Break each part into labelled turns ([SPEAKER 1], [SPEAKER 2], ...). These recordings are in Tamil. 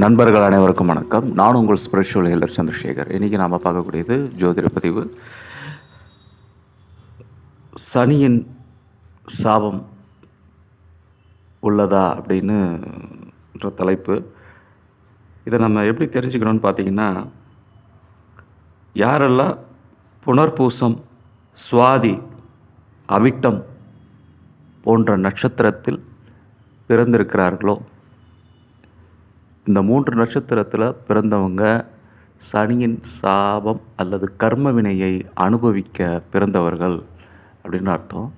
[SPEAKER 1] நண்பர்கள் அனைவருக்கும் வணக்கம். நான் உங்கள் ஸ்பிரிச்சுவல் ஹீலர் சந்திரசேகர். இன்றைக்கி நாம் பார்க்கக்கூடியது ஜோதிட பதிவு. சனியின் சாபம் உள்ளதா அப்படின்னு தலைப்பு. இதை நம்ம எப்படி தெரிஞ்சுக்கணும்னு பார்த்தீங்கன்னா யாரெல்லாம் புனர்பூசம் சுவாதி அவிட்டம் போன்ற நட்சத்திரத்தில் பிறந்திருக்கிறார்களோ இந்த மூன்று நட்சத்திரத்தில் பிறந்தவங்க சனியின் சாபம் அல்லது கர்ம வினையை அனுபவிக்க பிறந்தவர்கள் அப்படின்னு அர்த்தம்.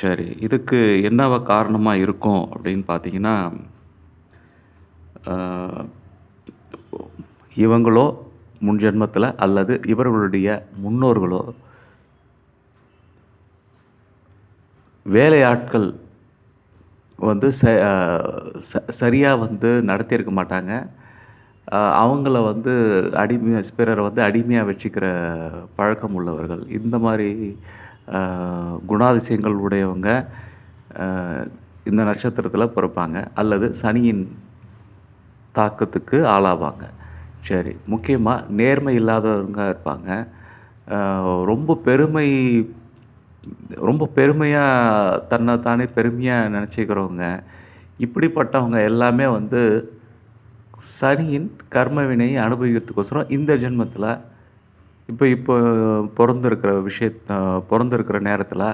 [SPEAKER 1] சரி இதுக்கு என்னவா காரணமாக இருக்கும் அப்படின்னு பார்த்தீங்கன்னா இவங்களோ முன் ஜென்மத்தில் அல்லது இவர்களுடைய முன்னோர்களோ வேலையாட்கள் வந்து ச சரியாக வந்து நடத்தியிருக்க மாட்டாங்க. அவங்கள வந்து அடிமை பிறரை வந்து அடிமையாக வச்சுக்கிற பழக்கம் உள்ளவர்கள். இந்த மாதிரி குணாதிசயங்கள் உடையவங்க இந்த நட்சத்திரத்தில் பிறப்பாங்க. அல்லது சனியின் தாக்கத்துக்கு ஆளாவாங்க. சரி முக்கியமாக நேர்மை இல்லாதவங்க இருப்பாங்க. ரொம்ப பெருமை ரொம்ப பெருமையாக தன்னை தானே பெருமையாக நினச்சிக்கிறவங்க இப்படிப்பட்டவங்க எல்லாமே வந்து சனியின் கர்ம வினையை அனுபவிக்கிறதுக்கோசரம் இந்த ஜென்மத்தில் இப்போ இப்போ பிறந்திருக்கிற விஷய பிறந்திருக்கிற நேரத்தில்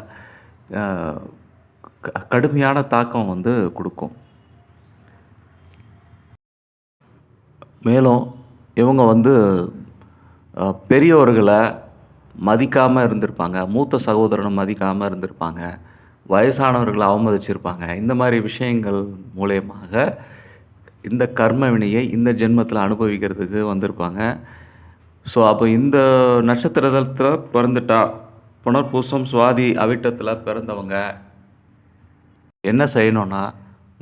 [SPEAKER 1] க- கடுமையான தாக்கம் வந்து கொடுக்கும். மேலும் இவங்க வந்து பெரியவர்களை மதிக்காமல் இருந்திருப்பாங்க. மூத்த சகோதரனை மதிக்காமல் இருந்திருப்பாங்க. வயசானவர்களை அவமதிச்சிருப்பாங்க. இந்த மாதிரி விஷயங்கள் மூலயமாக இந்த கர்ம வினையை இந்த ஜென்மத்தில் அனுபவிக்கிறதுக்கு வந்திருப்பாங்க. ஸோ அப்போ இந்த நட்சத்திரத்தில் பிறந்துட்டா புனர்பூசம் சுவாதி அவிட்டத்தில் பிறந்தவங்க என்ன செய்யணும்னா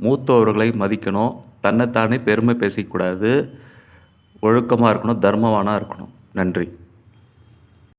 [SPEAKER 1] மூத்தவர்களை மதிக்கணும். தன்னைத்தானே பெருமை பேசிக்கூடாது. ஒழுக்கமாக இருக்கணும். தர்மவானாக இருக்கணும். நன்றி.